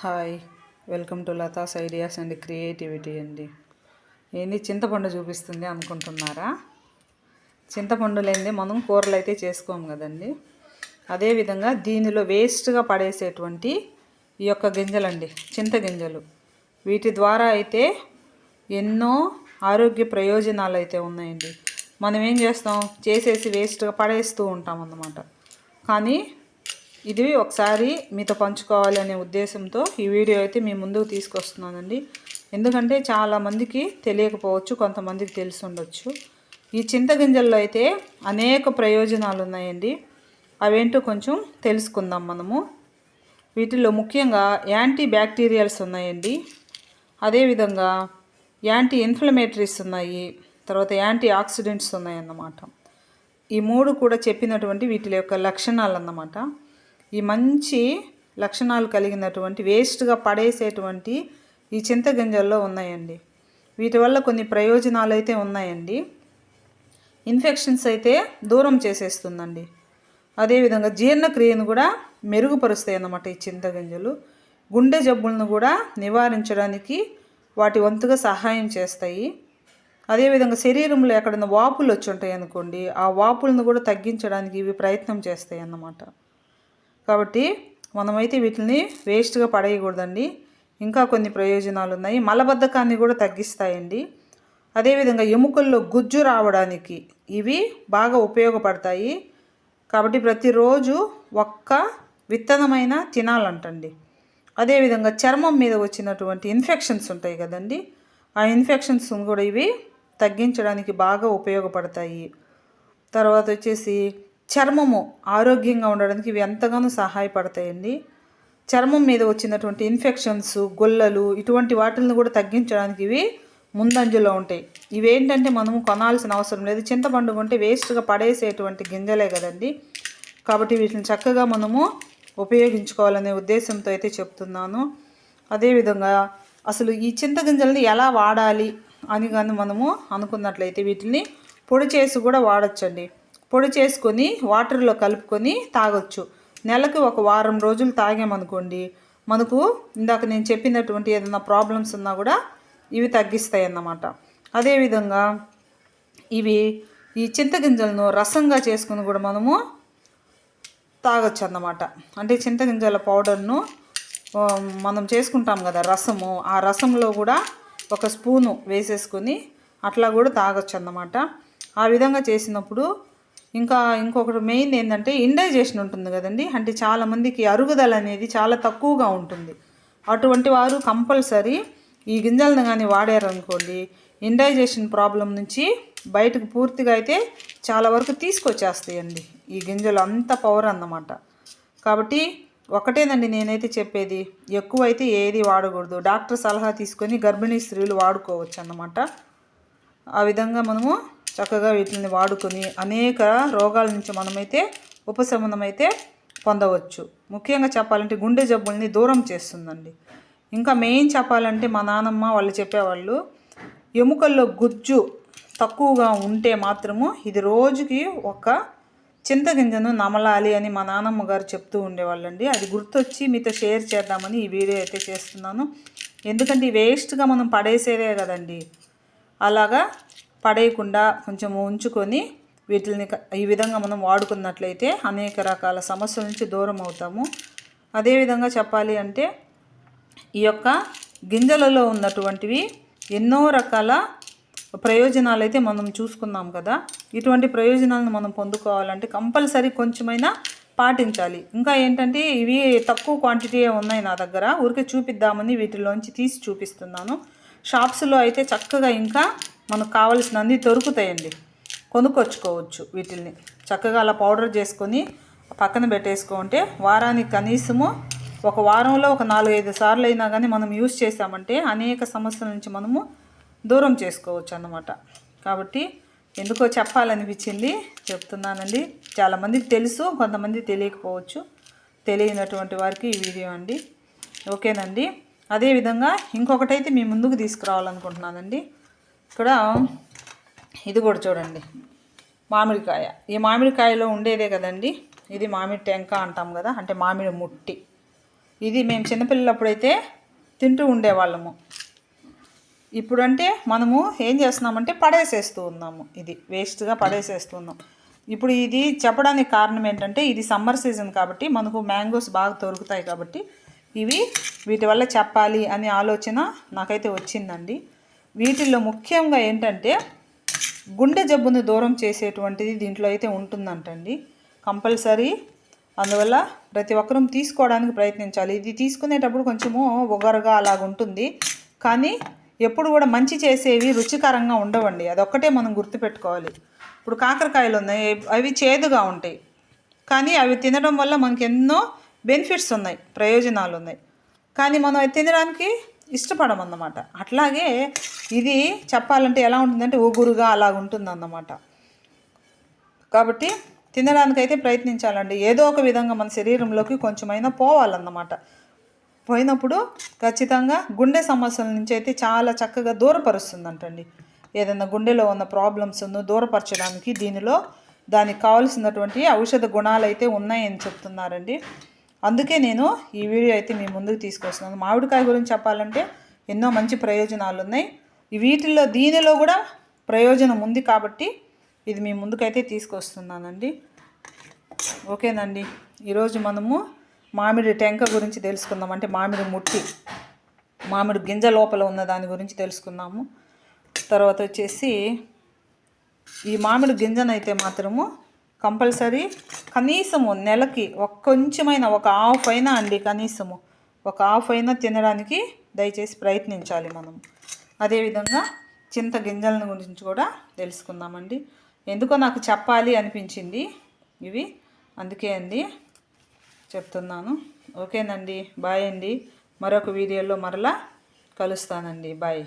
Hi welcome to Latha's ideas and creativity అండి. ఏంది చింతపండు చూపిస్తుంది అనుకుంటున్నారా? చింతపండు లేనిదే మనం కూరలు అయితే చేసుకోము కదండి. అదేవిధంగా దీనిలో వేస్ట్గా పడేసేటువంటి ఈ యొక్క గింజలండి చింత గింజలు. వీటి ద్వారా అయితే ఎన్నో ఆరోగ్య ప్రయోజనాలు అయితే ఉన్నాయండి. మనం ఏం చేస్తాం? చేసేసి వేస్ట్గా పడేస్తూ ఉంటాం అన్నమాట కానీ ఇది ఒకసారి మీతో పంచుకోవాలి అనే ఉద్దేశంతో ఈ వీడియో అయితే మీ ముందుకు తీసుకొస్తున్నానండి. ఎందుకంటే చాలామందికి తెలియకపోవచ్చు కొంతమందికి తెలిసి ఉండొచ్చు. ఈ చింతగింజల్లో అయితే అనేక ప్రయోజనాలు ఉన్నాయండి. అవేంటో కొంచెం తెలుసుకుందాం మనము. వీటిలో ముఖ్యంగా యాంటీ బ్యాక్టీరియల్స్ ఉన్నాయండి అదేవిధంగా యాంటీ ఇన్ఫ్లమేటరీస్ ఉన్నాయి. తర్వాత యాంటీ ఆక్సిడెంట్స్ ఉన్నాయన్నమాట. ఈ మూడు కూడా చెప్పినటువంటి వీటి యొక్క లక్షణాలు అన్నమాట ఈ మంచి లక్షణాలు కలిగినటువంటి వేస్ట్గా పడేసేటువంటి ఈ చింతగింజల్లో ఉన్నాయండి. వీటి వల్ల కొన్ని ప్రయోజనాలు అయితే ఉన్నాయండి. ఇన్ఫెక్షన్స్ అయితే దూరం చేసేస్తుందండి. అదేవిధంగా జీర్ణక్రియను కూడా మెరుగుపరుస్తాయి అన్నమాట ఈ చింతగింజలు గుండె జబ్బులను కూడా నివారించడానికి వాటి వంతుగా సహాయం చేస్తాయి. అదేవిధంగా శరీరంలో ఎక్కడైనా వాపులు వచ్చి ఉంటాయి అనుకోండి ఆ వాపులను కూడా తగ్గించడానికి ఇవి ప్రయత్నం చేస్తాయి అన్నమాట కాబట్టి మనమైతే వీటిని వేస్ట్గా పడేయకూడదండి. ఇంకా కొన్ని ప్రయోజనాలు ఉన్నాయి మలబద్ధకాన్ని కూడా తగ్గిస్తాయండి. అదేవిధంగా ఎముకల్లో గుజ్జు రావడానికి ఇవి బాగా ఉపయోగపడతాయి. కాబట్టి ప్రతిరోజు ఒక్క విత్తనమైన తినాలంటండి. అదేవిధంగా చర్మం మీద వచ్చినటువంటి ఇన్ఫెక్షన్స్ ఉంటాయి కదండి. ఆ ఇన్ఫెక్షన్స్ కూడా ఇవి తగ్గించడానికి బాగా ఉపయోగపడతాయి. తర్వాత వచ్చేసి చర్మము ఆరోగ్యంగా ఉండడానికి ఇవి ఎంతగానో సహాయపడతాయండి. చర్మం మీద వచ్చినటువంటి ఇన్ఫెక్షన్స్ గొల్లలు ఇటువంటి వాటిని కూడా తగ్గించడానికి ఇవి ముందంజలో ఉంటాయి. ఇవేంటంటే మనము కొనాల్సిన అవసరం లేదు. చింతపండు కొంటే వేస్ట్గా పడేసేటువంటి గింజలే కదండి. కాబట్టి వీటిని చక్కగా మనము ఉపయోగించుకోవాలనే ఉద్దేశంతో అయితే చెప్తున్నాను. అదేవిధంగా అసలు ఈ చింత గింజల్ని ఎలా వాడాలి అని కానీ మనము అనుకున్నట్లయితే వీటిని పొడి చేసి కూడా వాడచ్చండి. పొడి చేసుకొని వాటర్లో కలుపుకొని తాగొచ్చు. నెలకు ఒక వారం రోజులు తాగామనుకోండి మనకు ఇందాక నేను చెప్పినటువంటి ఏదైనా ప్రాబ్లమ్స్ ఉన్నా కూడా ఇవి తగ్గిస్తాయి అన్నమాట అదేవిధంగా ఇవి ఈ చింతగింజలను రసంగా చేసుకుని కూడా మనము తాగొచ్చు అన్నమాట అంటే చింతగింజల పౌడర్ను మనం చేసుకుంటాం కదా రసము ఆ రసంలో కూడా ఒక స్పూను వేసేసుకొని అట్లా కూడా తాగొచ్చు అన్నమాట ఆ విధంగా చేసినప్పుడు ఇంకా ఇంకొకటి మెయిన్ ఏంటంటే ఇండైజేషన్ ఉంటుంది కదండి. అంటే చాలామందికి అరుగుదల అనేది చాలా తక్కువగా ఉంటుంది. అటువంటి వారు కంపల్సరీ ఈ గింజలను కానీ వాడారనుకోండి ఇండైజేషన్ ప్రాబ్లం నుంచి బయటకు పూర్తిగా అయితే చాలా వరకు తీసుకొచ్చేస్తాయండి ఈ గింజలు. అంత పవర్ అన్నమాట. కాబట్టి ఒకటేనండి నేనైతే చెప్పేది ఎక్కువైతే ఏది వాడకూడదు. డాక్టర్ సలహా తీసుకొని గర్భిణీ స్త్రీలు వాడుకోవచ్చు అన్నమాట ఆ విధంగా మనము చక్కగా వీటిని వాడుకొని అనేక రోగాల నుంచి మనమైతే ఉపశమనం అయితే పొందవచ్చు. ముఖ్యంగా చెప్పాలంటే గుండె జబ్బుల్ని దూరం చేస్తుందండి. ఇంకా మెయిన్ చెప్పాలంటే మా నానమ్మ వాళ్ళు చెప్పేవాళ్ళు ఎముకల్లో గుజ్జు తక్కువగా ఉంటే మాత్రము ఇది రోజుకి ఒక చింతగింజను నమలాలి అని మా నానమ్మ గారు చెప్తూ ఉండేవాళ్ళండి. అది గుర్తొచ్చి మీతో షేర్ చేద్దామని ఈ వీడియో అయితే చేస్తున్నాను. ఎందుకంటే వేస్ట్గా మనం పడేసేదే కదండి. అలాగా పడేయకుండా కొంచెం ఉంచుకొని వీటిని ఈ విధంగా మనం వాడుకున్నట్లయితే అనేక రకాల సమస్యల నుంచి దూరం అవుతాము. అదేవిధంగా చెప్పాలి అంటే ఈ యొక్క గింజలలో ఉన్నటువంటివి ఎన్నో రకాల ప్రయోజనాలు అయితే మనం చూసుకున్నాం కదా. ఇటువంటి ప్రయోజనాలను మనం పొందుకోవాలంటే కంపల్సరీ కొంచెమైనా పాటించాలి. ఇంకా ఏంటంటే ఇవి తక్కువ క్వాంటిటీ ఉన్నాయి నా దగ్గర. ఊరికే చూపిద్దామని వీటిలోంచి తీసి చూపిస్తున్నాను. షాప్స్లో అయితే చక్కగా ఇంకా మనకు కావలసిన దొరుకుతాయండి. కొనుక్కొచ్చుకోవచ్చు వీటిల్ని. చక్కగా అలా పౌడర్ చేసుకొని పక్కన పెట్టేసుకుంటే వారానికి కనీసము ఒక వారంలో ఒక నాలుగైదు సార్లు అయినా కానీ మనం యూస్ చేసామంటే అనేక సమస్యల నుంచి మనము దూరం చేసుకోవచ్చు అన్నమాట కాబట్టి ఎందుకో చెప్పాలనిపించింది చెప్తున్నానండి. చాలామందికి తెలుసు కొంతమంది తెలియకపోవచ్చు. తెలియనటువంటి వారికి ఈ వీడియో అండి. ఓకేనండి. అదేవిధంగా ఇంకొకటైతే మీ ముందుకు తీసుకురావాలనుకుంటున్నానండి. ఇక్కడ ఇది కూడా చూడండి. మామిడికాయ. ఈ మామిడికాయలో ఉండేదే కదండి? ఇది మామిడి టెంక అంటాం కదా? అంటే మామిడి ముట్టి. ఇది మేము చిన్నపిల్లలప్పుడైతే తింటూ ఉండేవాళ్ళము. ఇప్పుడంటే మనము ఏం చేస్తున్నామంటే పడేసేస్తూ ఉన్నాము. ఇది వేస్ట్గా పడేసేస్తున్నాం ఇప్పుడు ఇది చెప్పడానికి కారణం ఏంటంటే ఇది సమ్మర్ సీజన్ కాబట్టి మనకు మ్యాంగోస్ బాగా దొరుకుతాయి కాబట్టి ఇవి వీటి వల్ల చెప్పాలి అనే ఆలోచన నాకైతే వచ్చిందండి. వీటిల్లో ముఖ్యంగా ఏంటంటే గుండె జబ్బును దూరం చేసేటువంటిది దీంట్లో అయితే ఉంటుందంటండి. కంపల్సరీ. అందువల్ల ప్రతి ఒక్కరూ తీసుకోవడానికి ప్రయత్నించాలి. ఇది తీసుకునేటప్పుడు కొంచెము ఒగరుగా అలాగుంటుంది కానీ ఎప్పుడు కూడా మంచి చేసేవి రుచికరంగా ఉండవండి. అదొక్కటే మనం గుర్తుపెట్టుకోవాలి. ఇప్పుడు కాకరకాయలు ఉన్నాయి. అవి చేదుగా ఉంటాయి. కానీ అవి తినడం వల్ల మనకి ఎన్నో బెనిఫిట్స్ ఉన్నాయి. ప్రయోజనాలు ఉన్నాయి. కానీ మనం అవి తినడానికి ఇష్టపడమన్నమాట. అట్లాగే ఇది చెప్పాలంటే ఎలా ఉంటుందంటే ఊగురుగా అలా ఉంటుందన్నమాట. కాబట్టి తినడానికైతే ప్రయత్నించాలండి. ఏదో ఒక విధంగా మన శరీరంలోకి కొంచెమైనా పోవాలన్నమాట. పోయినప్పుడు ఖచ్చితంగా గుండె సమస్యల నుంచి అయితే చాలా చక్కగా దూరపరుస్తుందంటండి. ఏదైనా గుండెలో ఉన్న ప్రాబ్లమ్స్ను దూరపరచడానికి దీనిలో దానికి కావాల్సినటువంటి ఔషధ గుణాలు అయితే ఉన్నాయని చెప్తున్నారండి. అందుకే నేను ఈ వీడియో అయితే మీ ముందుకు తీసుకొస్తున్నాను. మామిడికాయ గురించి చెప్పాలంటే ఎన్నో మంచి ప్రయోజనాలు ఉన్నాయి. వీటిల్లో దీనిలో కూడా ప్రయోజనం ఉంది కాబట్టి ఇది మీ ముందుకైతే తీసుకొస్తున్నానండి. ఓకేనండి. ఈరోజు మనము మామిడి టెంక గురించి తెలుసుకుందాం. అంటే మామిడి ముట్టి మామిడి గింజ లోపల ఉన్న దాని గురించి తెలుసుకుందాము. తర్వాత వచ్చేసి ఈ మామిడి గింజనైతే మాత్రము కంపల్సరీ కనీసము నెలకి ఒక కొంచెమైన ఒక హాఫ్ అయినా అండి కనీసము. ఒక హాఫ్ అయినా తినడానికి దయచేసి ప్రయత్నించాలి మనం. అదేవిధంగా చింత గింజలను గురించి కూడా తెలుసుకుందామండి. ఎందుకో నాకు చెప్పాలి అనిపించింది ఇవి. అందుకే అండి చెప్తున్నాను. ఓకేనండి. బాయ్ అండి. మరొక వీడియోలో మరలా కలుస్తానండి. బాయ్.